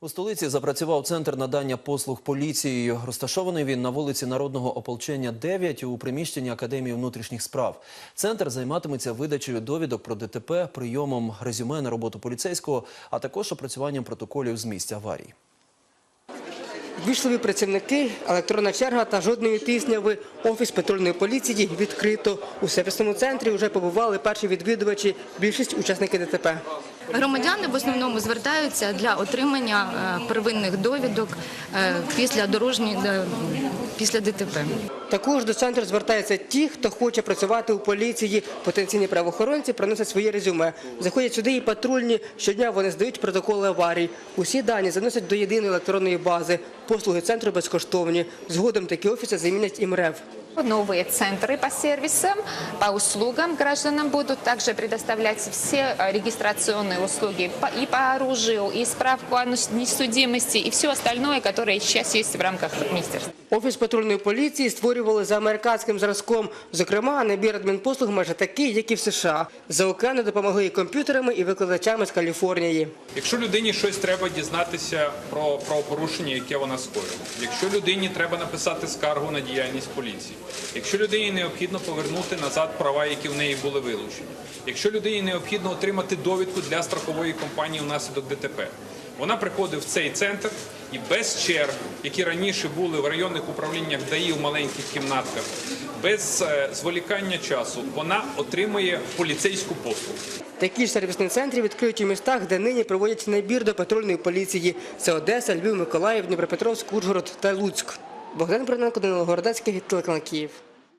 У столиці запрацював центр надання послуг поліцією. Розташований він на вулиці Народного ополчення 9 у приміщенні Академії внутрішніх справ. Центр займатиметься видачею довідок про ДТП, прийомом резюме на роботу поліцейського, а також опрацюванням протоколів з місць аварій. Війшли працівники, електронна черга та жодної тисняви. Офіс патрульної поліції відкрито. У сервісному центрі вже побували перші відвідувачі, більшість учасники ДТП. Громадяни в основному звертаються для отримання е, первинних довідок е, після дорожньої е, після ДТП. Також до центру звертаються ті, хто хоче працювати у поліції. Потенційні правоохоронці приносять своє резюме. Заходять сюди і патрульні. Щодня вони здають протоколи аварій. Усі дані заносять до єдиної електронної бази. Послуги центру безкоштовні. Згодом такі офіси замінять і МРЕВ. Новые центры по сервисам, по услугам гражданам будут также предоставлять все э, регистрационные услуги по- и по оружию, и справку о несудимости, и все остальное, которое сейчас есть в рамках министерства. Офіс патрульної поліції створювали за американським зразком. Зокрема, набір адмінпослуг майже такий, як і в США. За океану допомогли і комп'ютерами, і викладачами з Каліфорнії. Якщо людині щось треба дізнатися про правопорушення, яке вона скоїла, якщо людині треба написати скаргу на діяльність поліції, якщо людині необхідно повернути назад права, які в неї були вилучені, якщо людині необхідно отримати довідку для страхової компанії внаслідок ДТП, вона приходить в цей центр і без черг, які раніше були в районних управліннях ДАІ в маленьких кімнатках, без е, зволікання часу, вона отримує поліцейську послугу. Такі ж сервісні центри відкриють у містах, де нині проводять набір до патрульної поліції. Це Одеса, Львів, Миколаїв, Дніпропетровськ, Ужгород та Луцьк. Богдан Бриненко, Данило Городецький, телеканал Київ.